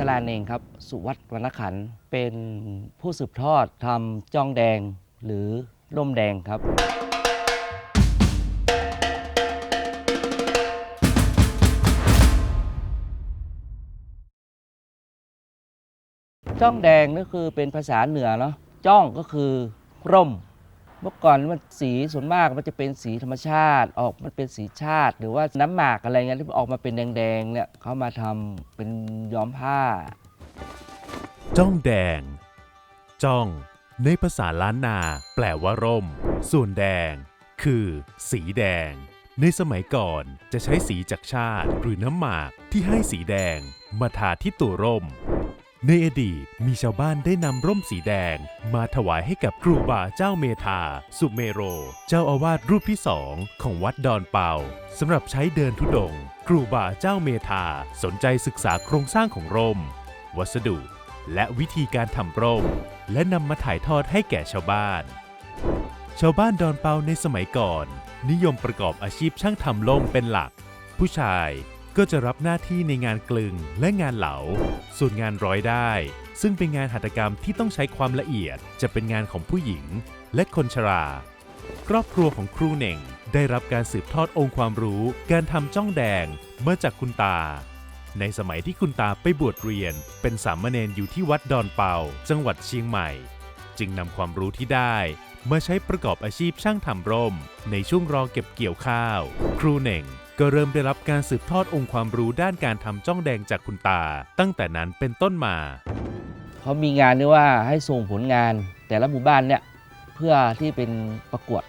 สลาเนงครับ สุวัตวรรณขันธ์เป็นผู้สืบทอดทำจ้องแดงหรือร่มแดงครับ จ้องแดงนี่คือเป็นภาษาเหนือเนาะจ้องก็คือร่ม เมื่อก่อนมันสีส่วนมากมันจะเป็นสีธรรมชาติออกมันเป็นสีชาติ หรือว่าน้ำหมากอะไรเงี้ยที่ออกมาเป็นแดงๆเนี่ยเขามาทำเป็นย้อมผ้า จ้องแดง จ้อง ในภาษาล้านนา แปลว่าร่ม ส่วนแดง คือ สีแดง ในสมัยก่อนจะใช้สีจากชาติหรือน้ำหมากที่ให้สีแดง มาทาที่ตัวร่ม ในอดีตมีชาวบ้านได้นำร่มสีแดง มาถวายให้กับครูบาเจ้าเมธา สุเมโร เจ้าอาวาสรูปที่สองของวัดดอนเปาสำหรับใช้เดินทุดง ครูบาเจ้าเมธาสนใจศึกษาโครงสร้างของร่ม วัสดุ และวิธีการทำร่ม และนำมาถ่ายทอดให้แก่ชาวบ้าน ชาวบ้านดอนเปาในสมัยก่อน นิยมประกอบอาชีพช่างทำล่มเป็นหลัก ผู้ชาย ก็จะรับหน้าที่ในงานกลึงและงานเหลา ส่วนงานร้อยได้ ซึ่งเป็นงานหัตถกรรมที่ต้องใช้ความละเอียด จะเป็นงานของผู้หญิง และคนชรา ครอบครัวของครูเหน่ง ได้รับการสืบทอดองค์ความรู้ การทำจ้องแดงมาจากคุณตา ในสมัยที่คุณตาไปบวชเรียน เป็นสามเณรอยู่ที่วัดดอนเปา จังหวัดเชียงใหม่ จึงนำความรู้ที่ได้มาใช้ประกอบอาชีพช่างทำร่ม ในช่วงรอเก็บเกี่ยวข้าว ครูเหน่ง ก็เริ่มได้รับการสืบทอดองค์ความรู้ด้านการทำจ้องแดงจากคุณตา ตั้งแต่นั้นเป็นต้นมา เขามีงานด้วยว่าให้ส่งผลงานแต่ละหมู่บ้านเนี่ยเพื่อที่เป็นประกวด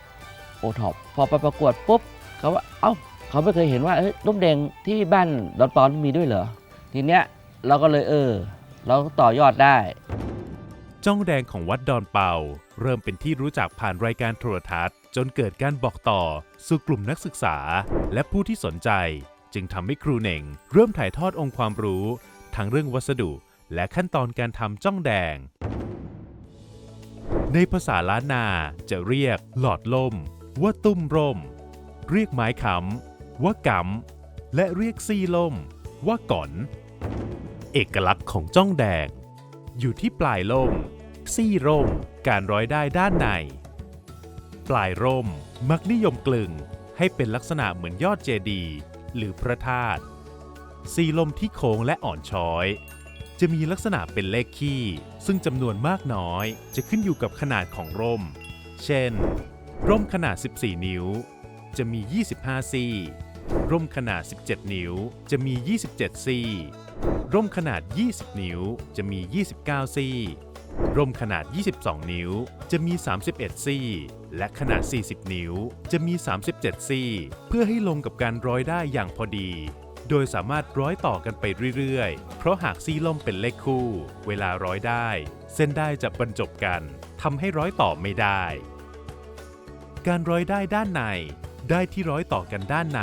โอท็อปพอไปประกวดปุ๊บเขาว่าเอ้าเขาไม่เคยเห็นว่าเอ้ยร่มแดงที่บ้านดอนปอนมีด้วยเหรอทีเนี้ยเราก็เลยเออ เราก็ต่อยอดได้ จ้องแดงของวัดดอนเปาเริ่มเป็นที่รู้จักผ่านรายการโทรทัศน์ จนเกิดการบอกต่อสู่กลุ่มนักศึกษา และผู้ที่สนใจ จึงทำให้ครูเหน่ง เริ่มถ่ายทอดองค์ความรู้ ทั้งเรื่องวัสดุ และขั้นตอนการทำจ้องแดง ในภาษาล้านนาจะเรียกหลอดลม ว่าตุ้มร่ม เรียกไม้ค้ำว่ากำและเรียกซี่ลม ว่าก่อน เอกลักษณ์ของจ้องแดง อยู่ที่ปลายลมซี่ร่ม การร้อยได้ด้านใน ปลายร่ม มักนิยมกลึง ให้เป็นลักษณะเหมือนยอดเจดีย์หรือพระธาตุซี่ลมที่โค้งและอ่อนช้อย จะมีลักษณะเป็นเลขคี่ ซึ่งจำนวนมากน้อยจะขึ้นอยู่กับขนาดของร่ม เช่น ร่มขนาด 14 นิ้ว จะมี 25 ซี่ ร่มขนาด 17 นิ้ว จะมี 27 ซี่ ร่มขนาด 20 นิ้ว จะมี 29 ซี่ ร่มขนาด 22 นิ้ว จะมี 31 ซี่ และขนาด 40 นิ้ว จะมี 37 ซี่ เพื่อให้ลงกับการร้อยได้อย่างพอดี โดยสามารถร้อยต่อกันไปเรื่อยๆ เพราะหากซี่ล่มเป็นเลขคู่ เวลาร้อยได้ เส้นได้จะบรรจบกันทำให้ร้อยต่อไม่ได้ การร้อยได้ด้านใน ได้ที่ร้อยต่อกันด้านใน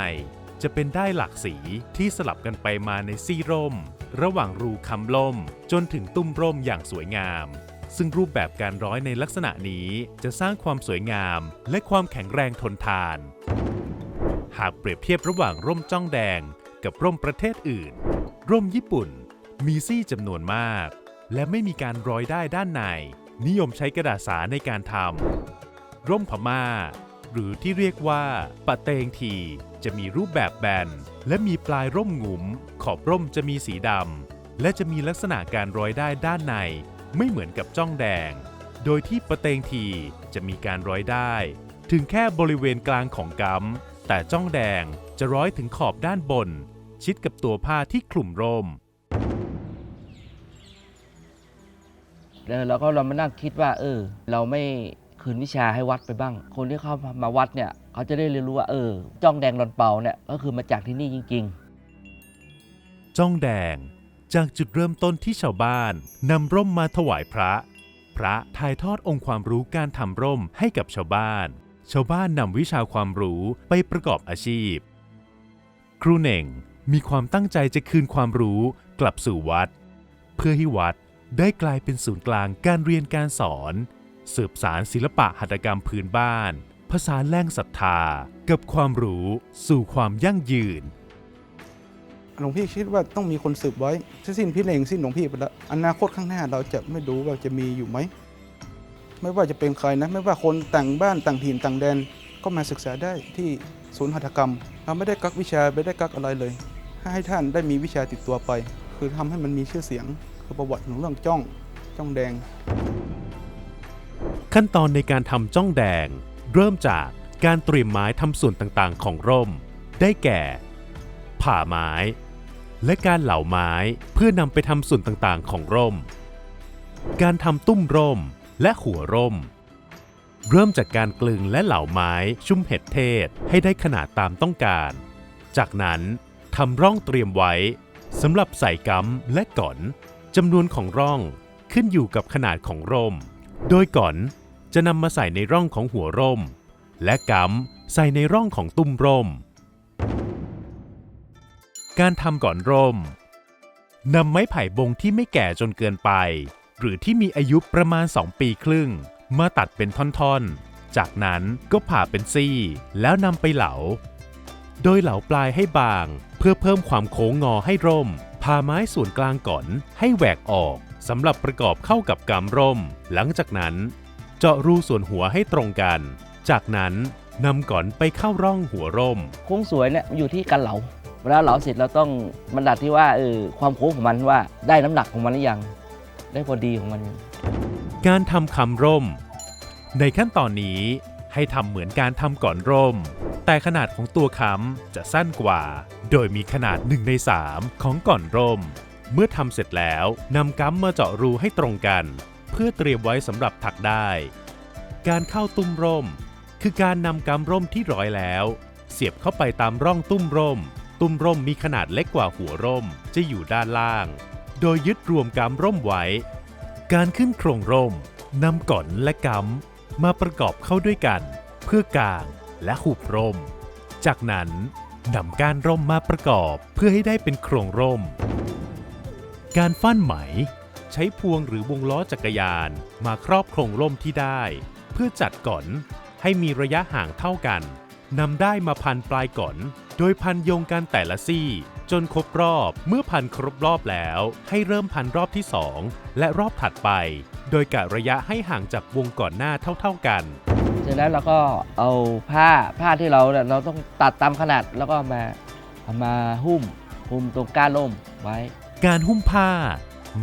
จะเป็นได้หลากสีที่สลับกันไปมาในซี่ร่ม ระหว่างรูคำล่ม จนถึงตุ้มร่มอย่างสวยงาม ซึ่งรูปแบบการร้อยในลักษณะนี้จะสร้างความสวยงาม และความแข็งแรงทนทาน หากเปรียบเทียบระหว่างร่มจ้องแดง กับร่มประเทศอื่น ร่มญี่ปุ่น มีซี่จำนวนมาก และไม่มีการร้อยได้ด้านใน นิยมใช้กระดาษสาในการทำร่มพม่า หรือที่เรียกว่าปะเตงที จะมีรูปแบบแบน และมีปลายร่มงุม ขอบร่มจะมีสีดำและจะมีลักษณะการร้อยได้ด้านใน ไม่เหมือนกับจ้องแดง โดยที่ปะเตงทีจะมีการร้อยได้ ถึงแค่บริเวณกลางของกัมแต่จ้องแดงจะร้อยถึงขอบด้านบน ชิดกับตัวผ้าที่คลุมร่มแล้วเราก็เรามานั่งคิดว่า เออ เราไม่คืนวิชาให้วัดไปบ้าง คนที่เข้ามาวัดเนี่ย เขาจะได้เรียนรู้ว่าเออ จ้องแดงดอนเปาเนี่ยก็คือมาจากที่นี่จริง ๆ จ้องแดง จากจุดเริ่มต้นที่ชาวบ้านนำร่มมาถวายพระ พระถ่ายทอดองค์ความรู้การทำร่มให้กับชาวบ้าน ชาวบ้านนำวิชาความรู้ไปประกอบอาชีพ ครูเหน่งมีความตั้งใจจะคืนความรู้กลับสู่วัด เพื่อให้วัดได้กลายเป็นศูนย์กลางการเรียนการสอน สืบสารศิลปะหัตถกรรมพื้นบ้าน ภาษาแรงศรัทธา กับความรู้สู่ความยั่งยืน หลวงพี่คิดว่าต้องมีคนสืบไว้ถ้าสิ้นพี่เองสิ้นหลวงพี่ไปแล้วอนาคตข้างหน้าเราจะไม่รู้ว่าจะมีอยู่ไหม ไม่ว่าจะเป็นใครนะ ไม่ว่าคนต่างบ้านต่างถิ่นต่างแดน ก็มาศึกษาได้ที่ศูนย์หัตถกรรม เราไม่ได้กักวิชาไม่ได้กักอะไรเลย ให้ท่านได้มีวิชาติดตัวไป คือทำให้มันมีชื่อเสียง คือประวัติของเรื่องจ้อง จ้องแดง ขั้นตอนในการทำจ้องแดง เริ่มจากการเตรียมไม้ทำส่วนต่างๆ ของร่ม ได้แก่ผ่าไม้ และการเหลาไม้เพื่อนำไปทำส่วนต่างๆ ของร่ม การทำตุ้มร่มและหัวร่ม เริ่มจากการกลึงและเหลาไม้ชุ่มเห็ดเทศให้ได้ขนาดตามต้องการ จากนั้นทำร่องเตรียมไว้สำหรับใส่กัมและก่อนจำนวนของร่องขึ้นอยู่กับขนาดของร่ม โดยก่อนจะนำมาใส่ในร่องของหัวร่ม และกัมใส่ในร่องของตุ้มร่ม การทำก่อนร่มนำไม้ไผ่บงที่ไม่แก่จนเกินไป หรือที่มีอายุประมาณ 2 ปีครึ่ง มาตัดเป็นท่อนๆ จากนั้นก็ผ่าเป็นซี่ แล้วนำไปเหลา โดยเหลาปลายให้บาง เพื่อเพิ่มความโค้งงอให้ร่มผ่าไม้ส่วนกลางก่อนให้แหวกออกสำหรับประกอบเข้ากับกำร่ม หลังจากนั้น เจาะรูส่วนหัวให้ตรงกัน จากนั้นนำก่อนไปเข้าร่องหัวร่มโค้งสวยเนี่ยอยู่ที่การเหลา เวลาเหลาเสร็จเราต้องบรรดัดที่ว่าเออความโค้งของมันว่าได้น้ำหนักของมันหรือยัง ได้พอดีของมันยัง การทำคำร่ม ในขั้นตอนนี้ให้ทำเหมือนการทำก่อนร่ม แต่ขนาดของตัวคำจะสั้นกว่า โดยมีขนาด1ใน3ของก่อนร่ม เมื่อทำเสร็จแล้วนำกั๊มมาเจาะรูให้ตรงกัน เพื่อเตรียมไว้สำหรับถักได้ การเข้าตุ้มร่ม คือการนำกั๊มร่มที่ร้อยแล้ว เสียบเข้าไปตามร่องตุ้มร่ม ตุ้มร่มมีขนาดเล็กกว่าหัวร่มจะอยู่ด้านล่าง โดยยึดรวมกัมร่มไว้ การขึ้นโครงร่มนำก่อนและกำมาประกอบเข้าด้วยกัน เพื่อกางและหุบร่ม จากนั้นนำก้านร่มมาประกอบเพื่อให้ได้เป็นโครงร่ม การฟั่นไหม ใช้พวงหรือวงล้อจักรยานมาครอบโครงร่มที่ได้ เพื่อจัดก่อนให้มีระยะห่างเท่ากันนำได้มาพันปลายก่อน โดยพันโยงกันแต่ละซี่ จนครบรอบเมื่อพันครบรอบแล้ว ให้เริ่มพันรอบที่ 2 และรอบถัดไป โดยกะระยะให้ห่างจากวงก่อนหน้าเท่า ๆกันจากนั้นเราก็เอาผ้าผ้าที่เราเนี่ยเราต้องตัดตามขนาดแล้วก็เอามาเอามาหุ้มหุ้มตรงก้านร่มไว้ การหุ้มผ้า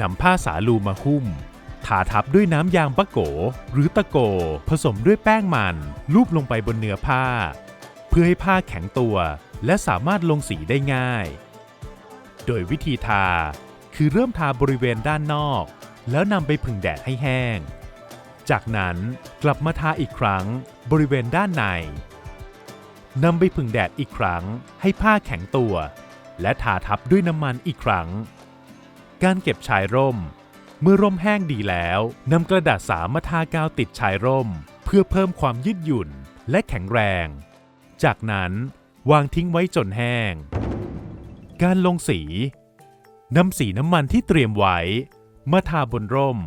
นำผ้าสาลูมาหุ้มทาทับด้วยน้ำยางปะโก หรือตะโก ผสมด้วยแป้งมัน ลูบลงไปบนเนื้อผ้า เพื่อให้ผ้าแข็งตัว และสามารถลงสีได้ง่าย โดยวิธีทาคือเริ่มทาบริเวณด้านนอก แล้วนำไปผึ่งแดดให้แห้ง จากนั้นกลับมาทาอีกครั้งบริเวณด้านในนำไปผึ่งแดดอีกครั้งให้ผ้าแข็งตัว และทาทับด้วยน้ำมันอีกครั้ง การเก็บชายร่ม เมื่อร่มแห้งดีแล้วนำกระดาษสามาทากาวติดชายร่ม เพื่อเพิ่มความยืดหยุ่นและแข็งแรง จากนั้น วางทิ้งไว้จนแห้ง การลงสีนำสีน้ำมันที่เตรียมไว้ มาทาบนร่ม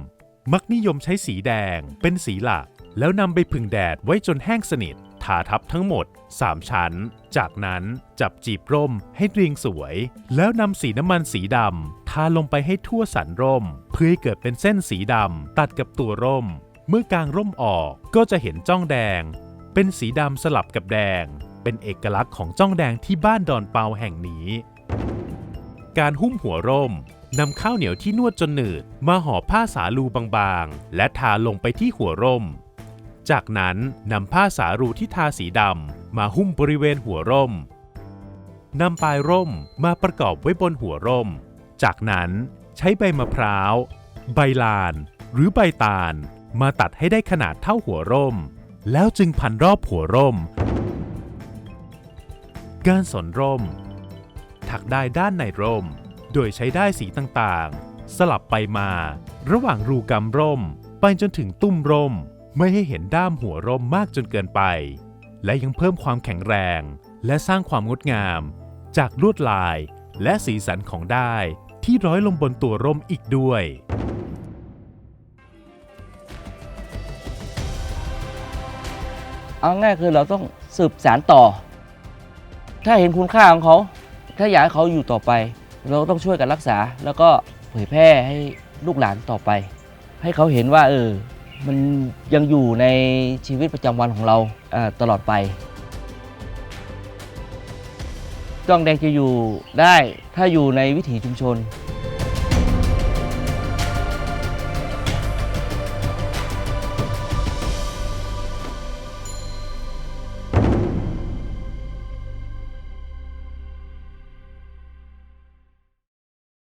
มักนิยมใช้สีแดงเป็นสีหลัก แล้วนำไปผึ่งแดดไว้จนแห้งสนิท ทาทับทั้งหมด 3 ชั้น จากนั้นจับจีบร่มให้เรียงสวย แล้วนำสีน้ำมันสีดำทาลงไปให้ทั่วสันร่ม เพื่อให้เกิดเป็นเส้นสีดำตัดกับตัวร่ม เมื่อกางร่มออกก็จะเห็นจ้องแดง เป็นสีดำสลับกับแดง เป็นเอกลักษณ์ของจ้องแดงที่บ้านดอนเปาแห่งนี้ การหุ้มหัวร่มนำข้าวเหนียวที่นวดจนหนืด มาห่อผ้าสาลูบางๆ และทาลงไปที่หัวร่ม จากนั้นนำผ้าสาลูที่ทาสีดำมาหุ้มบริเวณหัวร่มนำปลายร่มมาประกอบไว้บนหัวร่ม จากนั้นใช้ใบมะพร้าว ใบลาน หรือใบตาล มาตัดให้ได้ขนาดเท่าหัวร่ม แล้วจึงพันรอบหัวร่ม การสนร่ม ถักได้ด้านในร่ม โดยใช้ได้สีต่างๆ สลับไปมา ระหว่างรูกำร่ม ไปจนถึงตุ้มร่ม ไม่ให้เห็นด้ามหัวร่มมากจนเกินไป และยังเพิ่มความแข็งแรง และสร้างความงดงาม จากลวดลายและสีสันของได้ที่ร้อยลงบนตัวร่มอีกด้วยเอาง่ายคือเราต้องสืบสารต่อ ถ้าเห็นคุณค่าของเขา ถ้าอยากให้เขาอยู่ต่อไป เราต้องช่วยกันรักษา แล้วก็เผยแพร่ให้ลูกหลานต่อไป ให้เขาเห็นว่าเออ มันยังอยู่ในชีวิตประจำวันของเราอ่าตลอดไปจ้องแดงจะอยู่ได้ถ้าอยู่ในวิถีชุมชน